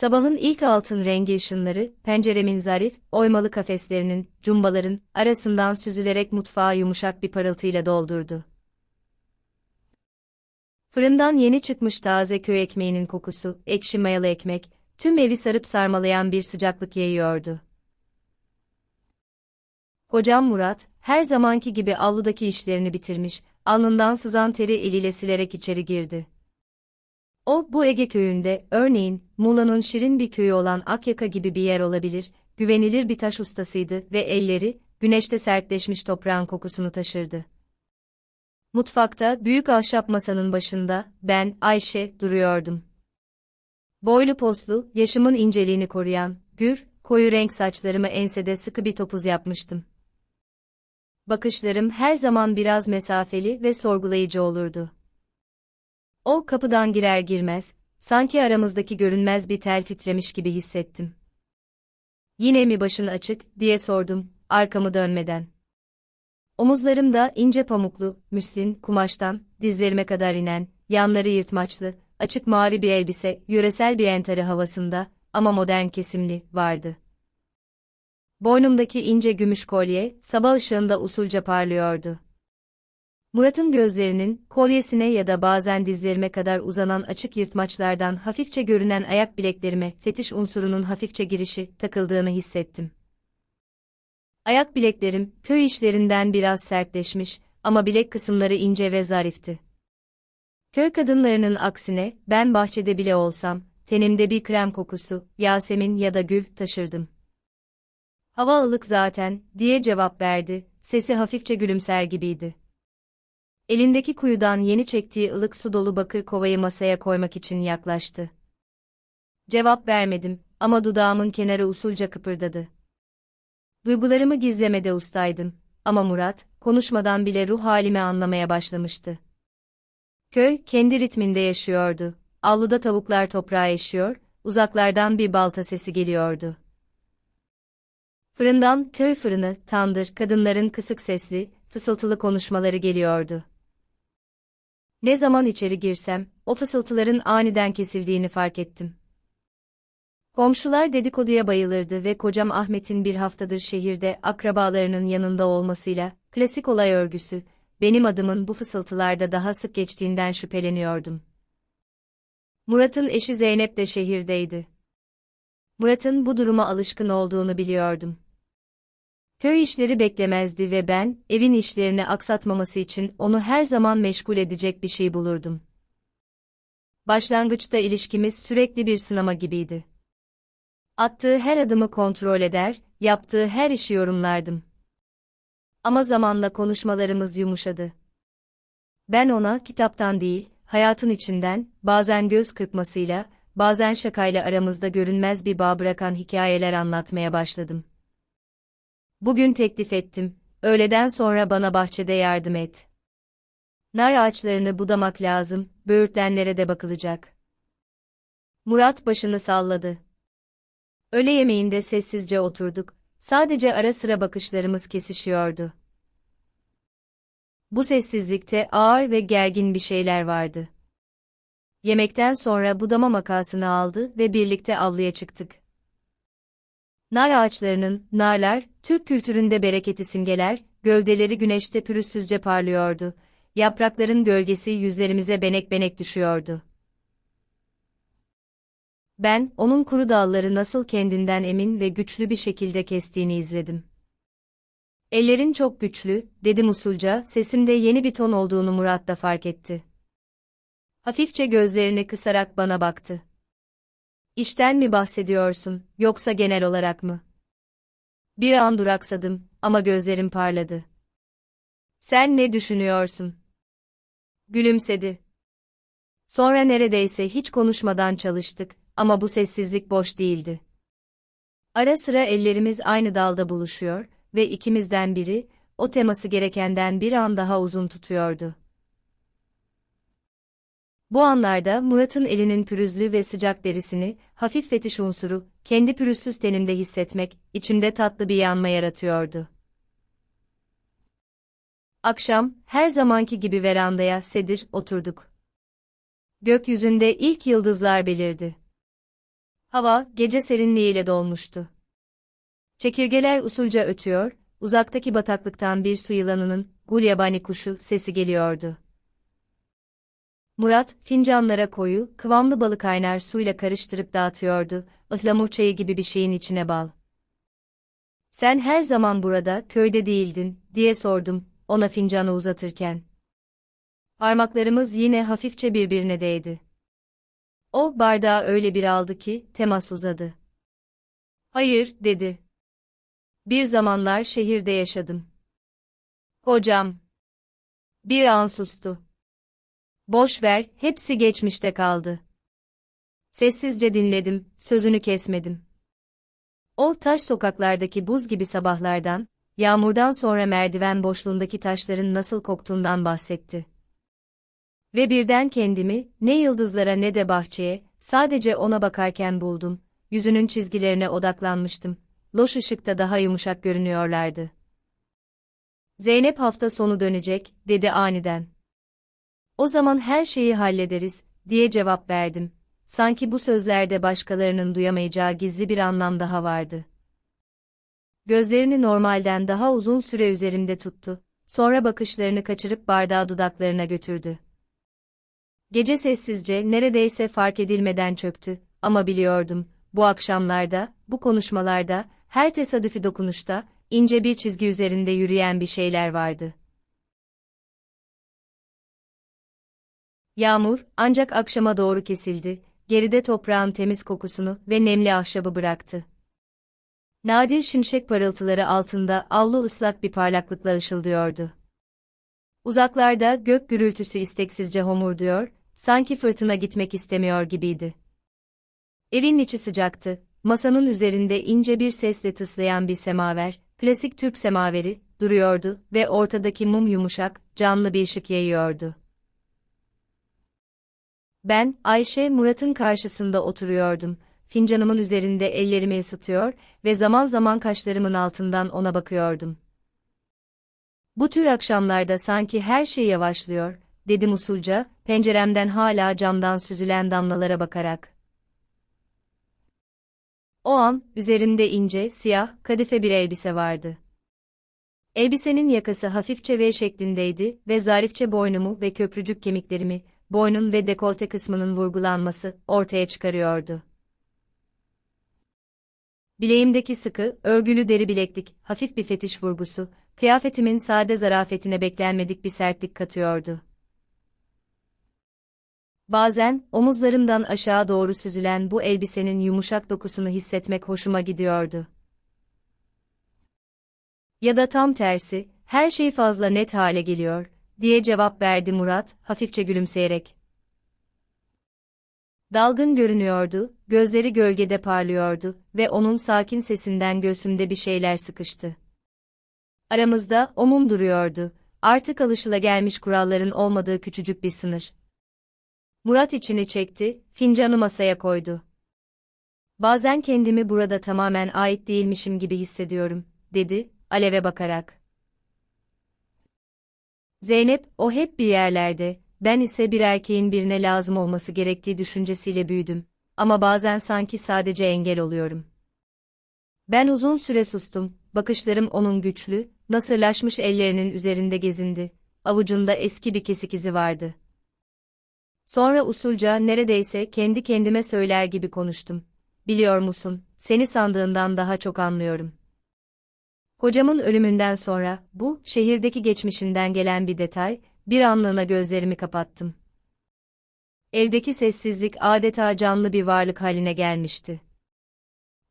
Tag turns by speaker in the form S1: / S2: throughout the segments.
S1: Sabahın ilk altın rengi ışınları, penceremin zarif, oymalı kafeslerinin, cumbaların, arasından süzülerek mutfağı yumuşak bir parıltıyla doldurdu. Fırından yeni çıkmış taze köy ekmeğinin kokusu, ekşi mayalı ekmek, tüm evi sarıp sarmalayan bir sıcaklık yayıyordu. Kocam Murat, her zamanki gibi avludaki işlerini bitirmiş, alnından sızan teri eliyle silerek içeri girdi. O, bu Ege köyünde, örneğin, Muğla'nın şirin bir köyü olan Akyaka gibi bir yer olabilir, güvenilir bir taş ustasıydı ve elleri, güneşte sertleşmiş toprağın kokusunu taşırdı. Mutfakta, büyük ahşap masanın başında, ben, Ayşe, duruyordum. Boylu poslu, yaşımın inceliğini koruyan, gür, koyu renk saçlarımı ensede sıkı bir topuz yapmıştım. Bakışlarım her zaman biraz mesafeli ve sorgulayıcı olurdu. O kapıdan girer girmez, sanki aramızdaki görünmez bir tel titremiş gibi hissettim. Yine mi başın açık, diye sordum, arkamı dönmeden. Omuzlarımda ince pamuklu, müslin, kumaştan, dizlerime kadar inen, yanları yırtmaçlı, açık mavi bir elbise, yöresel bir entari havasında, ama modern kesimli, vardı. Boynumdaki ince gümüş kolye, sabah ışığında usulca parlıyordu. Murat'ın gözlerinin, kolyesine ya da bazen dizlerime kadar uzanan açık yırtmaçlardan hafifçe görünen ayak bileklerime fetiş unsurunun hafifçe girişi takıldığını hissettim. Ayak bileklerim, köy işlerinden biraz sertleşmiş ama bilek kısımları ince ve zarifti. Köy kadınlarının aksine, ben bahçede bile olsam, tenimde bir krem kokusu, Yasemin ya da gül taşırdım. Hava ılık zaten, diye cevap verdi, sesi hafifçe gülümser gibiydi. Elindeki kuyudan yeni çektiği ılık su dolu bakır kovayı masaya koymak için yaklaştı. Cevap vermedim ama dudağımın kenarı usulca kıpırdadı. Duygularımı gizlemede ustaydım ama Murat, konuşmadan bile ruh halimi anlamaya başlamıştı. Köy, kendi ritminde yaşıyordu. Avluda tavuklar toprağa eşiyor, uzaklardan bir balta sesi geliyordu. Fırından, köy fırını, tandır, kadınların kısık sesli, fısıltılı konuşmaları geliyordu. Ne zaman içeri girsem, o fısıltıların aniden kesildiğini fark ettim. Komşular dedikoduya bayılırdı ve kocam Ahmet'in bir haftadır şehirde akrabalarının yanında olmasıyla, klasik olay örgüsü, benim adımın bu fısıltılarda daha sık geçtiğinden şüpheleniyordum. Murat'ın eşi Zeynep de şehirdeydi. Murat'ın bu duruma alışkın olduğunu biliyordum. Köy işleri beklemezdi ve ben, evin işlerini aksatmaması için onu her zaman meşgul edecek bir şey bulurdum. Başlangıçta ilişkimiz sürekli bir sınama gibiydi. Attığı her adımı kontrol eder, yaptığı her işi yorumlardım. Ama zamanla konuşmalarımız yumuşadı. Ben ona kitaptan değil, hayatın içinden, bazen göz kırpmasıyla, bazen şakayla aramızda görünmez bir bağ bırakan hikayeler anlatmaya başladım. Bugün teklif ettim, öğleden sonra bana bahçede yardım et. Nar ağaçlarını budamak lazım, böğürtlenlere de bakılacak. Murat başını salladı. Öğle yemeğinde sessizce oturduk, sadece ara sıra bakışlarımız kesişiyordu. Bu sessizlikte ağır ve gergin bir şeyler vardı. Yemekten sonra budama makasını aldı ve birlikte avluya çıktık. Nar ağaçlarının, narlar, Türk kültüründe bereketi simgeler, gövdeleri güneşte pürüzsüzce parlıyordu. Yaprakların gölgesi yüzlerimize benek benek düşüyordu. Ben, onun kuru dalları nasıl kendinden emin ve güçlü bir şekilde kestiğini izledim. Ellerin çok güçlü, dedim usulca, sesimde yeni bir ton olduğunu Murat da fark etti. Hafifçe gözlerini kısarak bana baktı. İşten mi bahsediyorsun, yoksa genel olarak mı? Bir an duraksadım ama gözlerim parladı. Sen ne düşünüyorsun? Gülümsedi. Sonra neredeyse hiç konuşmadan çalıştık ama bu sessizlik boş değildi. Ara sıra ellerimiz aynı dalda buluşuyor ve ikimizden biri, o teması gerekenden bir an daha uzun tutuyordu. Bu anlarda Murat'ın elinin pürüzlü ve sıcak derisini, hafif fetiş unsuru, kendi pürüzsüz tenimde hissetmek, içimde tatlı bir yanma yaratıyordu. Akşam, her zamanki gibi verandaya sedir oturduk. Gökyüzünde ilk yıldızlar belirdi. Hava, gece serinliğiyle dolmuştu. Çekirgeler usulca ötüyor, uzaktaki bataklıktan bir su yılanının, gulyabani kuşu, sesi geliyordu. Murat, fincanlara koyu, kıvamlı balık kaynar suyla karıştırıp dağıtıyordu, ıhlamur çayı gibi bir şeyin içine bal. Sen her zaman burada, köyde değildin, diye sordum, ona fincanı uzatırken. Parmaklarımız yine hafifçe birbirine değdi. O, bardağı öyle bir aldı ki, temas uzadı. Hayır, dedi. Bir zamanlar şehirde yaşadım. Hocam. Bir an sustu. Boş ver, hepsi geçmişte kaldı. Sessizce dinledim, sözünü kesmedim. O taş sokaklardaki buz gibi sabahlardan, yağmurdan sonra merdiven boşluğundaki taşların nasıl koktuğundan bahsetti. Ve birden kendimi, ne yıldızlara ne de bahçeye, sadece ona bakarken buldum, yüzünün çizgilerine odaklanmıştım, loş ışıkta daha yumuşak görünüyorlardı. Zeynep hafta sonu dönecek, dedi aniden. O zaman her şeyi hallederiz, diye cevap verdim. Sanki bu sözlerde başkalarının duyamayacağı gizli bir anlam daha vardı. Gözlerini normalden daha uzun süre üzerimde tuttu, sonra bakışlarını kaçırıp bardağı dudaklarına götürdü. Gece sessizce, neredeyse fark edilmeden çöktü, ama biliyordum, bu akşamlarda, bu konuşmalarda, her tesadüfi dokunuşta, ince bir çizgi üzerinde yürüyen bir şeyler vardı. Yağmur, ancak akşama doğru kesildi, geride toprağın temiz kokusunu ve nemli ahşabı bıraktı. Nadir şimşek parıltıları altında avlu ıslak bir parlaklıkla ışıldıyordu. Uzaklarda gök gürültüsü isteksizce homurduyor, sanki fırtına gitmek istemiyor gibiydi. Evin içi sıcaktı, masanın üzerinde ince bir sesle tıslayan bir semaver, klasik Türk semaveri, duruyordu ve ortadaki mum yumuşak, canlı bir ışık yayıyordu. Ben, Ayşe Murat'ın karşısında oturuyordum. Fincanımın üzerinde ellerimi ısıtıyor ve zaman zaman kaşlarımın altından ona bakıyordum. Bu tür akşamlarda sanki her şey yavaşlıyor, dedim usulca, penceremden hala camdan süzülen damlalara bakarak. O an, üzerimde ince, siyah, kadife bir elbise vardı. Elbisenin yakası hafifçe V şeklindeydi ve zarifçe boynumu ve köprücük kemiklerimi, boynun ve dekolte kısmının vurgulanması ortaya çıkarıyordu. Bileğimdeki sıkı, örgülü deri bileklik, hafif bir fetiş vurgusu, kıyafetimin sade zarafetine beklenmedik bir sertlik katıyordu. Bazen, omuzlarımdan aşağı doğru süzülen bu elbisenin yumuşak dokusunu hissetmek hoşuma gidiyordu. Ya da tam tersi, her şey fazla net hale geliyor, diye cevap verdi Murat, hafifçe gülümseyerek. Dalgın görünüyordu, gözleri gölgede parlıyordu ve onun sakin sesinden göğsümde bir şeyler sıkıştı. Aramızda o mum duruyordu, artık alışılagelmiş kuralların olmadığı küçücük bir sınır. Murat içini çekti, fincanı masaya koydu. Bazen kendimi burada tamamen ait değilmişim gibi hissediyorum, dedi, Alev'e bakarak. Zeynep, o hep bir yerlerde, ben ise bir erkeğin birine lazım olması gerektiği düşüncesiyle büyüdüm. Ama bazen sanki sadece engel oluyorum. Ben uzun süre sustum, bakışlarım onun güçlü, nasırlaşmış ellerinin üzerinde gezindi. Avucunda eski bir kesik izi vardı. Sonra usulca neredeyse kendi kendime söyler gibi konuştum. Biliyor musun, seni sandığından daha çok anlıyorum. Kocamın ölümünden sonra, bu, şehirdeki geçmişinden gelen bir detay, bir anlığına gözlerimi kapattım. Evdeki sessizlik adeta canlı bir varlık haline gelmişti.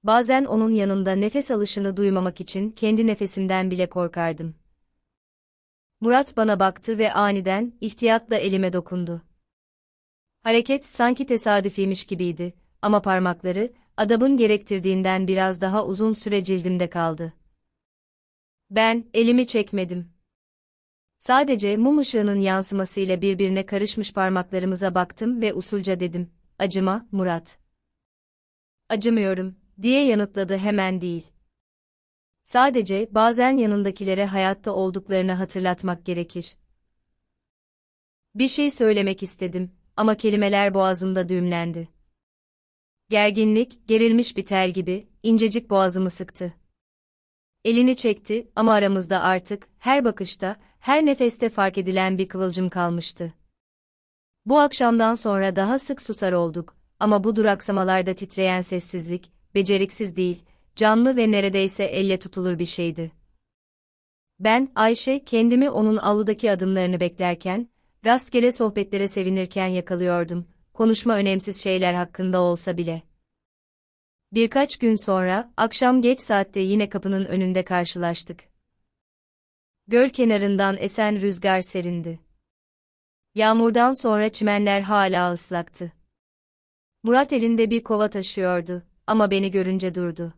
S1: Bazen onun yanında nefes alışını duymamak için kendi nefesimden bile korkardım. Murat bana baktı ve aniden, ihtiyatla elime dokundu. Hareket sanki tesadüfiymiş gibiydi ama parmakları, adabın gerektirdiğinden biraz daha uzun süre cildimde kaldı. Ben, elimi çekmedim. Sadece mum ışığının yansımasıyla birbirine karışmış parmaklarımıza baktım ve usulca dedim, acıma, Murat. Acımıyorum, diye yanıtladı hemen değil. Sadece bazen yanındakilere hayatta olduklarını hatırlatmak gerekir. Bir şey söylemek istedim ama kelimeler boğazımda düğümlendi. Gerginlik, gerilmiş bir tel gibi, incecik boğazımı sıktı. Elini çekti ama aramızda artık, her bakışta, her nefeste fark edilen bir kıvılcım kalmıştı. Bu akşamdan sonra daha sık susar olduk ama bu duraksamalarda titreyen sessizlik, beceriksiz değil, canlı ve neredeyse elle tutulur bir şeydi. Ben, Ayşe, kendimi onun avludaki adımlarını beklerken, rastgele sohbetlere sevinirken yakalıyordum, konuşma önemsiz şeyler hakkında olsa bile. Birkaç gün sonra, akşam geç saatte yine kapının önünde karşılaştık. Göl kenarından esen rüzgar serindi. Yağmurdan sonra çimenler hala ıslaktı. Murat elinde bir kova taşıyordu ama beni görünce durdu.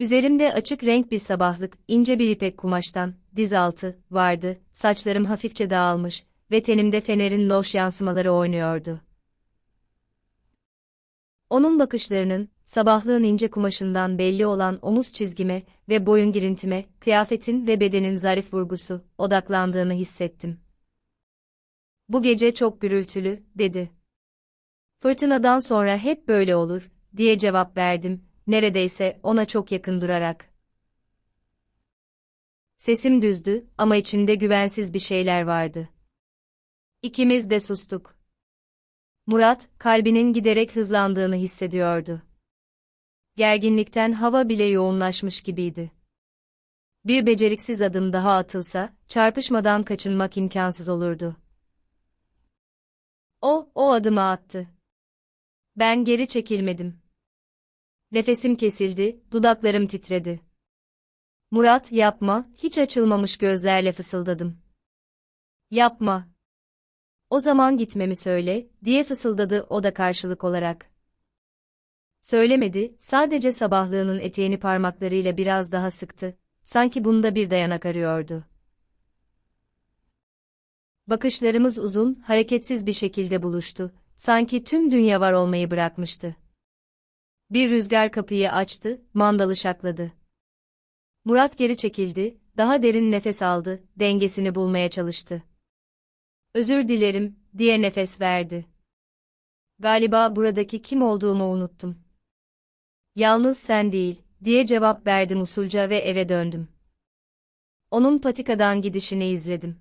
S1: Üzerimde açık renk bir sabahlık, ince bir ipek kumaştan, diz altı, vardı, saçlarım hafifçe dağılmış ve tenimde fenerin loş yansımaları oynuyordu. Onun bakışlarının, sabahlığın ince kumaşından belli olan omuz çizgime ve boyun girintime, kıyafetin ve bedenin zarif vurgusu, odaklandığını hissettim. Bu gece çok gürültülü, dedi. Fırtınadan sonra hep böyle olur, diye cevap verdim, neredeyse ona çok yakın durarak. Sesim düzdü ama içinde güvensiz bir şeyler vardı. İkimiz de sustuk. Murat, kalbinin giderek hızlandığını hissediyordu. Gerginlikten hava bile yoğunlaşmış gibiydi. Bir beceriksiz adım daha atılsa, çarpışmadan kaçınmak imkansız olurdu. O, o adımı attı. Ben geri çekilmedim. Nefesim kesildi, dudaklarım titredi. Murat, yapma, hiç açılmamış gözlerle fısıldadım. Yapma. O zaman gitmemi söyle, diye fısıldadı o da karşılık olarak. Söylemedi, sadece sabahlığının eteğini parmaklarıyla biraz daha sıktı, sanki bunda bir dayanak arıyordu. Bakışlarımız uzun, hareketsiz bir şekilde buluştu, sanki tüm dünya var olmayı bırakmıştı. Bir rüzgar kapıyı açtı, mandalı şakladı. Murat geri çekildi, daha derin nefes aldı, dengesini bulmaya çalıştı. Özür dilerim, diye nefes verdi. Galiba buradaki kim olduğumu unuttum. Yalnız sen değil, diye cevap verdim usulca ve eve döndüm. Onun patikadan gidişini izledim.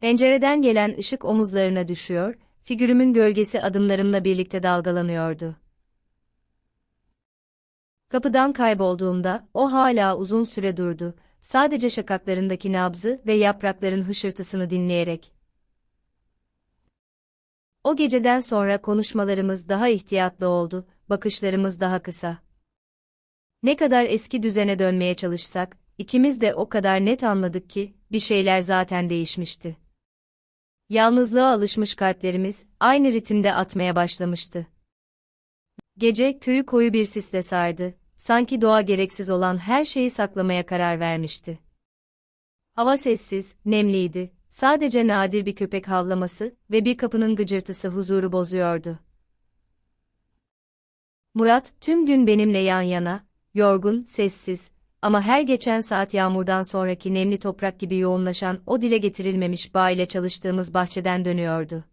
S1: Pencereden gelen ışık omuzlarına düşüyor, figürümün gölgesi adımlarımla birlikte dalgalanıyordu. Kapıdan kaybolduğumda, o hala uzun süre durdu, sadece şakaklarındaki nabzı ve yaprakların hışırtısını dinleyerek. O geceden sonra konuşmalarımız daha ihtiyatlı oldu, bakışlarımız daha kısa. Ne kadar eski düzene dönmeye çalışsak, ikimiz de o kadar net anladık ki, bir şeyler zaten değişmişti. Yalnızlığa alışmış kalplerimiz, aynı ritimde atmaya başlamıştı. Gece köyü koyu bir sisle sardı, sanki doğa gereksiz olan her şeyi saklamaya karar vermişti. Hava sessiz, nemliydi, sadece nadir bir köpek havlaması ve bir kapının gıcırtısı huzuru bozuyordu. Murat, tüm gün benimle yan yana, yorgun, sessiz, ama her geçen saat yağmurdan sonraki nemli toprak gibi yoğunlaşan o dile getirilmemiş bağ ile çalıştığımız bahçeden dönüyordu.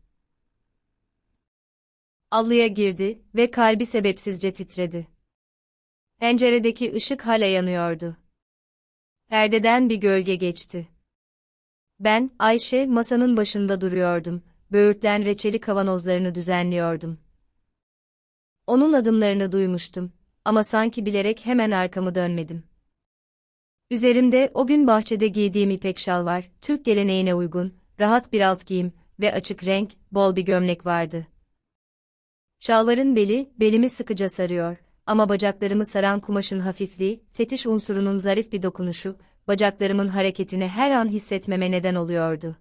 S1: Avluya girdi ve kalbi sebepsizce titredi. Penceredeki ışık hala yanıyordu. Perdeden bir gölge geçti. Ben, Ayşe, masanın başında duruyordum, böğürtlen reçeli kavanozlarını düzenliyordum. Onun adımlarını duymuştum ama sanki bilerek hemen arkamı dönmedim. Üzerimde o gün bahçede giydiğim ipek şal var, Türk geleneğine uygun, rahat bir alt giyim ve açık renk, bol bir gömlek vardı. Şalvarın beli, belimi sıkıca sarıyor ama bacaklarımı saran kumaşın hafifliği, fetiş unsurunun zarif bir dokunuşu, bacaklarımın hareketini her an hissetmeme neden oluyordu.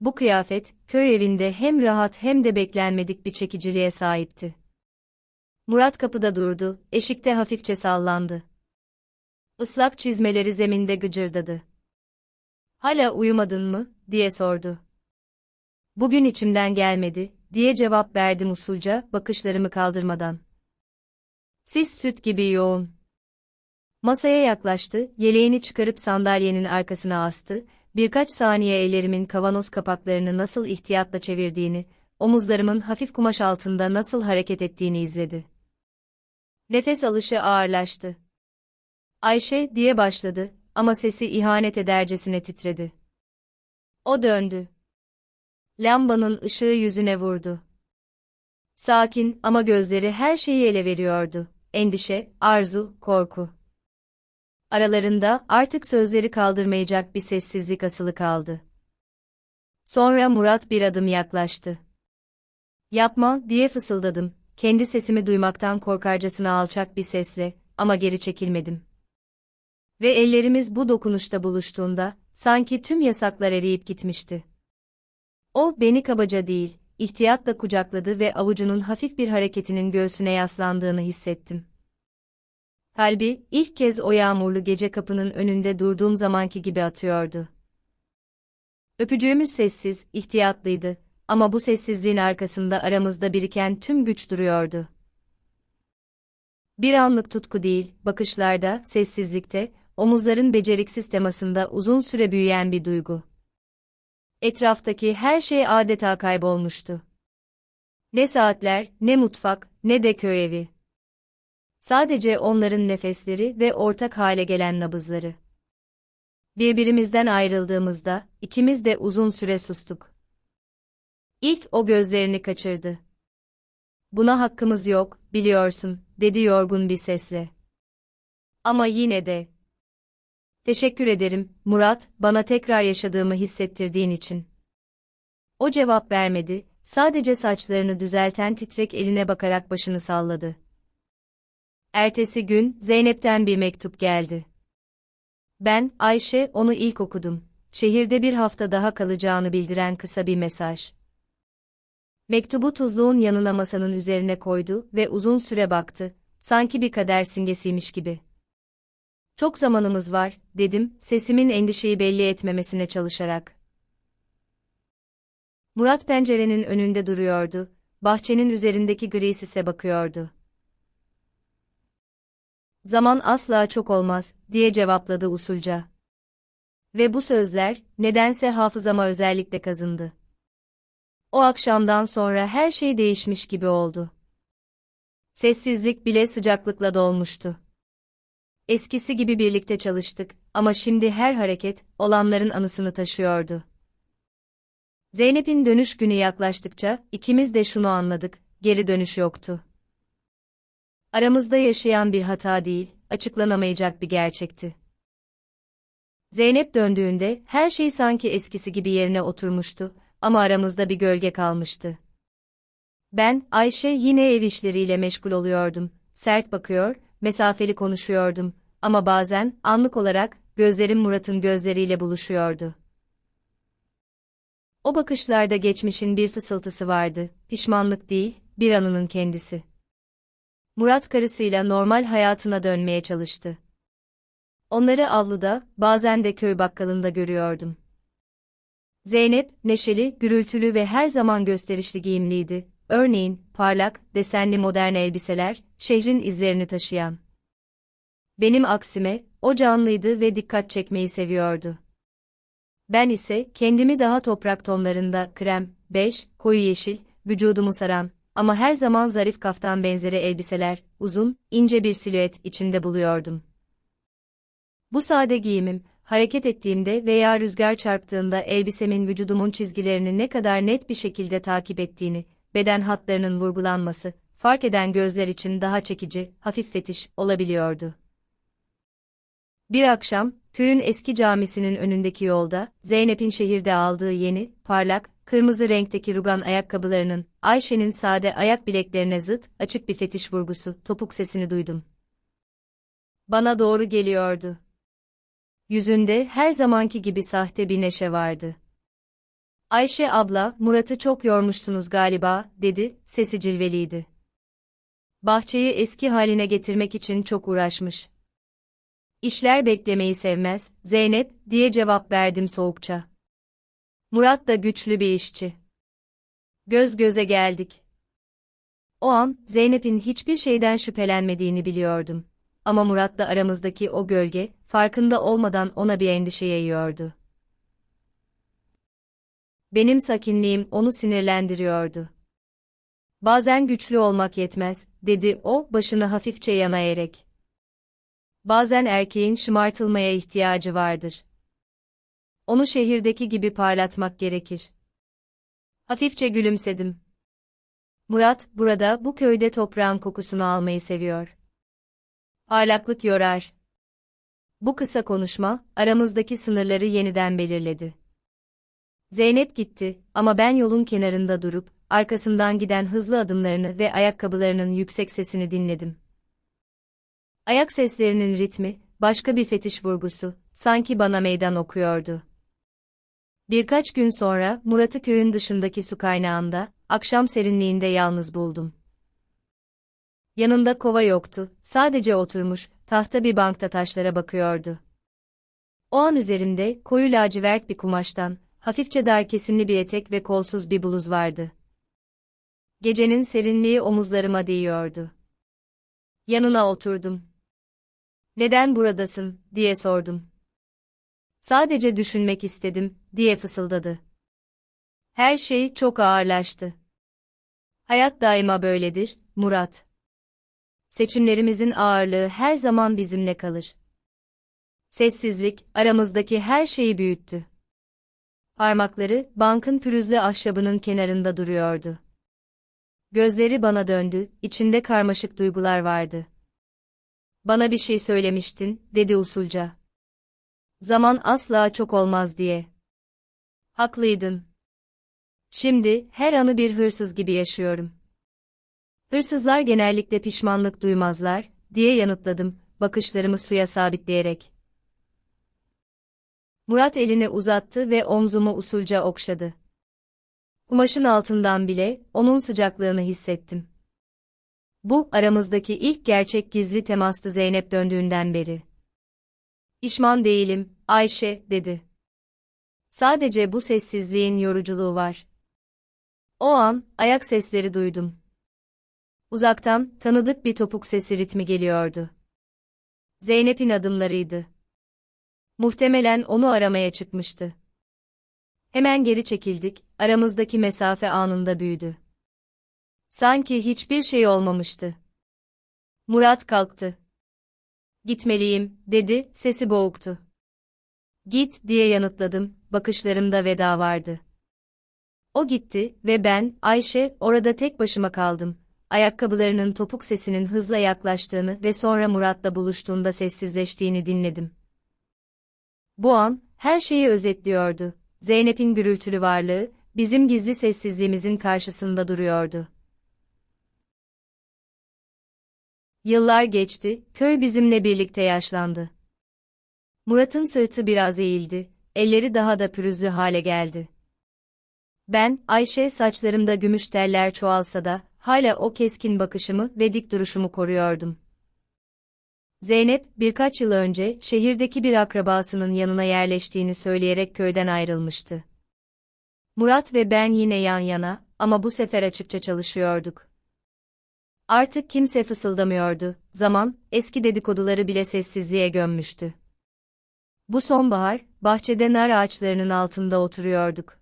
S1: Bu kıyafet, köy evinde hem rahat hem de beklenmedik bir çekiciliğe sahipti. Murat kapıda durdu, eşikte hafifçe sallandı. Islak çizmeleri zeminde gıcırdadı. Hala uyumadın mı, diye sordu. Bugün içimden gelmedi, diye cevap verdim usulca, bakışlarımı kaldırmadan. Sis süt gibi yoğun. Masaya yaklaştı, yeleğini çıkarıp sandalyenin arkasına astı, birkaç saniye ellerimin kavanoz kapaklarını nasıl ihtiyatla çevirdiğini, omuzlarımın hafif kumaş altında nasıl hareket ettiğini izledi. Nefes alışı ağırlaştı. Ayşe diye başladı ama sesi ihanet edercesine titredi. O döndü. Lambanın ışığı yüzüne vurdu. Sakin ama gözleri her şeyi ele veriyordu. Endişe, arzu, korku. Aralarında artık sözleri kaldırmayacak bir sessizlik asılı kaldı. Sonra Murat bir adım yaklaştı. Yapma diye fısıldadım. Kendi sesimi duymaktan korkarcasına alçak bir sesle ama geri çekilmedim. Ve ellerimiz bu dokunuşta buluştuğunda sanki tüm yasaklar eriyip gitmişti. O beni kabaca değil, ihtiyatla kucakladı ve avucunun hafif bir hareketinin göğsüne yaslandığını hissettim. Kalbi ilk kez o yağmurlu gece kapının önünde durduğum zamanki gibi atıyordu. Öpücüğümüz sessiz, ihtiyatlıydı ama bu sessizliğin arkasında aramızda biriken tüm güç duruyordu. Bir anlık tutku değil, bakışlarda, sessizlikte, omuzların beceriksiz temasında uzun süre büyüyen bir duygu. Etraftaki her şey adeta kaybolmuştu. Ne saatler, ne mutfak, ne de köy evi. Sadece onların nefesleri ve ortak hale gelen nabızları. Birbirimizden ayrıldığımızda, ikimiz de uzun süre sustuk. İlk o gözlerini kaçırdı. Buna hakkımız yok, biliyorsun, dedi yorgun bir sesle. Ama yine de. Teşekkür ederim, Murat, bana tekrar yaşadığımı hissettirdiğin için. O cevap vermedi, sadece saçlarını düzelten titrek eline bakarak başını salladı. Ertesi gün, Zeynep'ten bir mektup geldi. Ben, Ayşe, onu ilk okudum. Şehirde bir hafta daha kalacağını bildiren kısa bir mesaj. Mektubu tuzluğun yanına masanın üzerine koydu ve uzun süre baktı, sanki bir kader simgesiymiş gibi. Çok zamanımız var, dedim, sesimin endişeyi belli etmemesine çalışarak. Murat pencerenin önünde duruyordu, bahçenin üzerindeki gri sise bakıyordu. Zaman asla çok olmaz, diye cevapladı usulca. Ve bu sözler, nedense hafızama özellikle kazındı. O akşamdan sonra her şey değişmiş gibi oldu. Sessizlik bile sıcaklıkla dolmuştu. Eskisi gibi birlikte çalıştık ama şimdi her hareket, olanların anısını taşıyordu. Zeynep'in dönüş günü yaklaştıkça, ikimiz de şunu anladık, geri dönüş yoktu. Aramızda yaşayan bir hata değil, açıklanamayacak bir gerçekti. Zeynep döndüğünde, her şey sanki eskisi gibi yerine oturmuştu, ama aramızda bir gölge kalmıştı. Ben, Ayşe yine ev işleriyle meşgul oluyordum, sert bakıyor, mesafeli konuşuyordum, ama bazen, anlık olarak, gözlerim Murat'ın gözleriyle buluşuyordu. O bakışlarda geçmişin bir fısıltısı vardı, pişmanlık değil, bir anının kendisi. Murat karısıyla normal hayatına dönmeye çalıştı. Onları avluda, bazen de köy bakkalında görüyordum. Zeynep, neşeli, gürültülü ve her zaman gösterişli giyimliydi. Örneğin, parlak, desenli modern elbiseler, şehrin izlerini taşıyan. Benim aksime, o canlıydı ve dikkat çekmeyi seviyordu. Ben ise, kendimi daha toprak tonlarında, krem, bej, koyu yeşil, vücudumu saran, ama her zaman zarif kaftan benzeri elbiseler, uzun, ince bir silüet içinde buluyordum. Bu sade giyimim, hareket ettiğimde veya rüzgar çarptığında elbisemin vücudumun çizgilerini ne kadar net bir şekilde takip ettiğini, beden hatlarının vurgulanması, fark eden gözler için daha çekici, hafif fetiş olabiliyordu. Bir akşam, köyün eski camisinin önündeki yolda, Zeynep'in şehirde aldığı yeni, parlak, kırmızı renkteki rugan ayakkabılarının, Ayşe'nin sade ayak bileklerine zıt, açık bir fetiş vurgusu, topuk sesini duydum. Bana doğru geliyordu. Yüzünde her zamanki gibi sahte bir neşe vardı. Ayşe abla, Murat'ı çok yormuşsunuz galiba, dedi, sesi cilveliydi. Bahçeyi eski haline getirmek için çok uğraşmış. İşler beklemeyi sevmez, Zeynep, diye cevap verdim soğukça. Murat da güçlü bir işçi. Göz göze geldik. O an, Zeynep'in hiçbir şeyden şüphelenmediğini biliyordum. Ama Murat'la aramızdaki o gölge, farkında olmadan ona bir endişe yayıyordu. Benim sakinliğim onu sinirlendiriyordu. Bazen güçlü olmak yetmez, dedi o, başını hafifçe yana eğerek. Bazen erkeğin şımartılmaya ihtiyacı vardır. Onu şehirdeki gibi parlatmak gerekir. Hafifçe gülümsedim. Murat, burada, bu köyde toprağın kokusunu almayı seviyor. Parlaklık yorar. Bu kısa konuşma, aramızdaki sınırları yeniden belirledi. Zeynep gitti ama ben yolun kenarında durup, arkasından giden hızlı adımlarını ve ayakkabılarının yüksek sesini dinledim. Ayak seslerinin ritmi, başka bir fetiş vurgusu, sanki bana meydan okuyordu. Birkaç gün sonra, Murat'ı köyün dışındaki su kaynağında, akşam serinliğinde yalnız buldum. Yanında kova yoktu, sadece oturmuş, tahta bir bankta taşlara bakıyordu. O an üzerimde, koyu lacivert bir kumaştan, hafifçe dar kesimli bir etek ve kolsuz bir bluz vardı. Gecenin serinliği omuzlarıma değiyordu. Yanına oturdum. Neden buradasın, diye sordum. Sadece düşünmek istedim, diye fısıldadı. Her şey çok ağırlaştı. Hayat daima böyledir, Murat. Seçimlerimizin ağırlığı her zaman bizimle kalır. Sessizlik, aramızdaki her şeyi büyüttü. Parmakları, bankın pürüzlü ahşabının kenarında duruyordu. Gözleri bana döndü, içinde karmaşık duygular vardı. Bana bir şey söylemiştin, dedi usulca. Zaman asla çok olmaz diye. Haklıydın. Şimdi, her anı bir hırsız gibi yaşıyorum. Hırsızlar genellikle pişmanlık duymazlar, diye yanıtladım, bakışlarımı suya sabitleyerek. Murat elini uzattı ve omzumu usulca okşadı. Kumaşın altından bile, onun sıcaklığını hissettim. Bu, aramızdaki ilk gerçek gizli temastı Zeynep döndüğünden beri. İşman değilim, Ayşe, dedi. Sadece bu sessizliğin yoruculuğu var. O an, ayak sesleri duydum. Uzaktan, tanıdık bir topuk sesi ritmi geliyordu. Zeynep'in adımlarıydı. Muhtemelen onu aramaya çıkmıştı. Hemen geri çekildik, aramızdaki mesafe anında büyüdü. Sanki hiçbir şey olmamıştı. Murat kalktı. Gitmeliyim, dedi, sesi boğuktu. Git, diye yanıtladım, bakışlarımda veda vardı. O gitti ve ben, Ayşe, orada tek başıma kaldım. Ayakkabılarının topuk sesinin hızla yaklaştığını ve sonra Murat'la buluştuğunda sessizleştiğini dinledim. Bu an, her şeyi özetliyordu. Zeynep'in gürültülü varlığı, bizim gizli sessizliğimizin karşısında duruyordu. Yıllar geçti, köy bizimle birlikte yaşlandı. Murat'ın sırtı biraz eğildi, elleri daha da pürüzlü hale geldi. Ben, Ayşe saçlarımda gümüş teller çoğalsa da, hala o keskin bakışımı ve dik duruşumu koruyordum. Zeynep, birkaç yıl önce şehirdeki bir akrabasının yanına yerleştiğini söyleyerek köyden ayrılmıştı. Murat ve ben yine yan yana ama bu sefer açıkça çalışıyorduk. Artık kimse fısıldamıyordu, zaman, eski dedikoduları bile sessizliğe gömmüştü. Bu sonbahar, bahçede nar ağaçlarının altında oturuyorduk.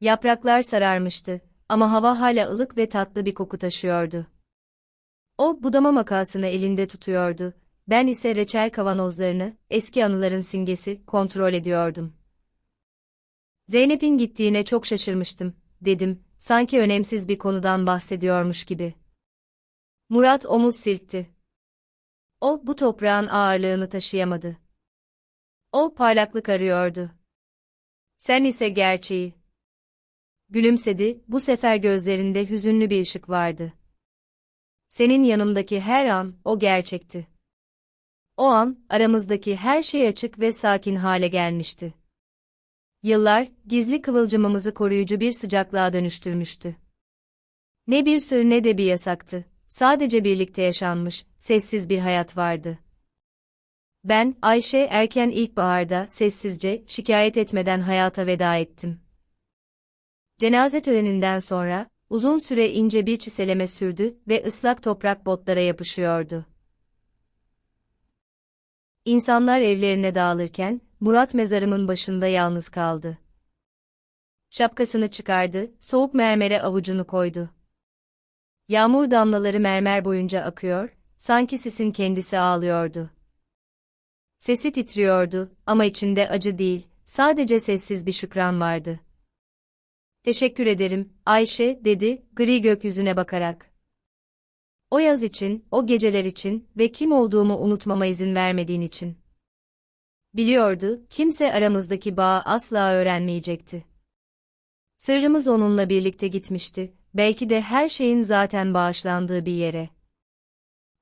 S1: Yapraklar sararmıştı ama hava hala ılık ve tatlı bir koku taşıyordu. O budama makasını elinde tutuyordu, ben ise reçel kavanozlarını, eski anıların simgesi, kontrol ediyordum. Zeynep'in gittiğine çok şaşırmıştım, dedim, sanki önemsiz bir konudan bahsediyormuş gibi. Murat omuz silkti. O, bu toprağın ağırlığını taşıyamadı. O, parlaklık arıyordu. Sen ise gerçeği. Gülümsedi, bu sefer gözlerinde hüzünlü bir ışık vardı. Senin yanımdaki her an, o gerçekti. O an, aramızdaki her şey açık ve sakin hale gelmişti. Yıllar, gizli kıvılcımımızı koruyucu bir sıcaklığa dönüştürmüştü. Ne bir sır ne de bir yasaktı, sadece birlikte yaşanmış, sessiz bir hayat vardı. Ben, Ayşe erken ilkbaharda, sessizce, şikayet etmeden hayata veda ettim. Cenaze töreninden sonra, uzun süre ince bir çiseleme sürdü ve ıslak toprak botlara yapışıyordu. İnsanlar evlerine dağılırken, Murat mezarımın başında yalnız kaldı. Şapkasını çıkardı, soğuk mermere avucunu koydu. Yağmur damlaları mermer boyunca akıyor, sanki sisin kendisi ağlıyordu. Sesi titriyordu ama içinde acı değil, sadece sessiz bir şükran vardı. Teşekkür ederim, Ayşe, dedi, gri gökyüzüne bakarak. O yaz için, o geceler için ve kim olduğumu unutmama izin vermediğin için. Biliyordu, kimse aramızdaki bağı asla öğrenmeyecekti. Sırrımız onunla birlikte gitmişti, belki de her şeyin zaten bağışlandığı bir yere.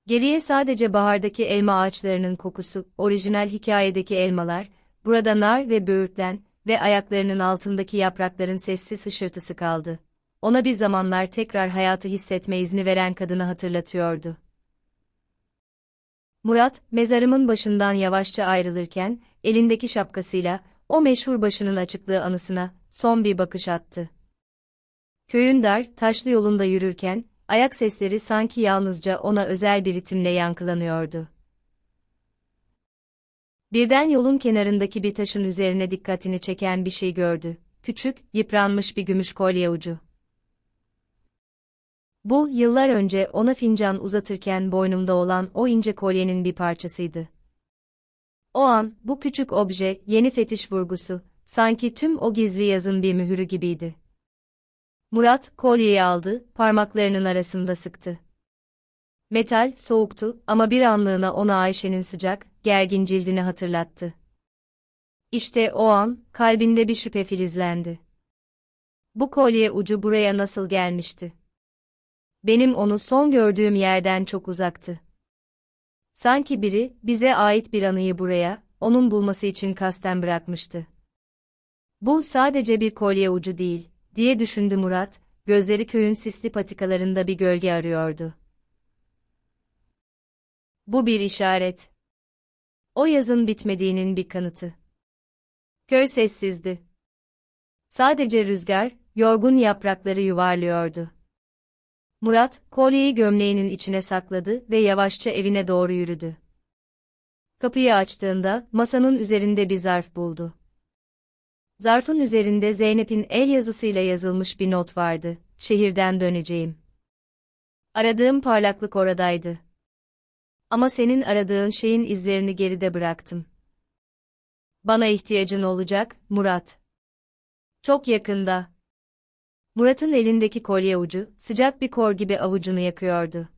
S1: Geriye sadece bahardaki elma ağaçlarının kokusu, orijinal hikayedeki elmalar, burada nar ve böğürtlen ve ayaklarının altındaki yaprakların sessiz hışırtısı kaldı. Ona bir zamanlar tekrar hayatı hissetme izni veren kadını hatırlatıyordu. Murat, mezarımın başından yavaşça ayrılırken, elindeki şapkasıyla, o meşhur başının açıklığı anısına, son bir bakış attı. Köyün dar, taşlı yolunda yürürken, ayak sesleri sanki yalnızca ona özel bir ritimle yankılanıyordu. Birden yolun kenarındaki bir taşın üzerine dikkatini çeken bir şey gördü. Küçük, yıpranmış bir gümüş kolye ucu. Bu, yıllar önce ona fincan uzatırken boynumda olan o ince kolyenin bir parçasıydı. O an, bu küçük obje, yeni fetiş vurgusu, sanki tüm o gizli yazın bir mühürü gibiydi. Murat, kolyeyi aldı, parmaklarının arasında sıktı. Metal, soğuktu ama bir anlığına ona Ayşe'nin sıcak, gergin cildini hatırlattı. İşte o an, kalbinde bir şüphe filizlendi. Bu kolye ucu buraya nasıl gelmişti? Benim onu son gördüğüm yerden çok uzaktı. Sanki biri, bize ait bir anıyı buraya, onun bulması için kasten bırakmıştı. Bu sadece bir kolye ucu değil, diye düşündü Murat, gözleri köyün sisli patikalarında bir gölge arıyordu. Bu bir işaret. O yazın bitmediğinin bir kanıtı. Köy sessizdi. Sadece rüzgar, yorgun yaprakları yuvarlıyordu. Murat, kolyeyi gömleğinin içine sakladı ve yavaşça evine doğru yürüdü. Kapıyı açtığında, masanın üzerinde bir zarf buldu. Zarfın üzerinde Zeynep'in el yazısıyla yazılmış bir not vardı. Şehirden döneceğim. Aradığım parlaklık oradaydı. Ama senin aradığın şeyin izlerini geride bıraktım. Bana ihtiyacın olacak, Murat. Çok yakında. Murat'ın elindeki kolye ucu, sıcak bir kor gibi avucunu yakıyordu.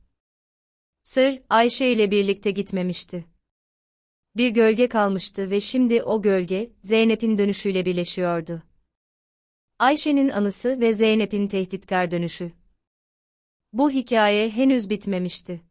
S1: Sır, Ayşe ile birlikte gitmemişti. Bir gölge kalmıştı ve şimdi o gölge, Zeynep'in dönüşüyle birleşiyordu. Ayşe'nin anısı ve Zeynep'in tehditkar dönüşü. Bu hikaye henüz bitmemişti.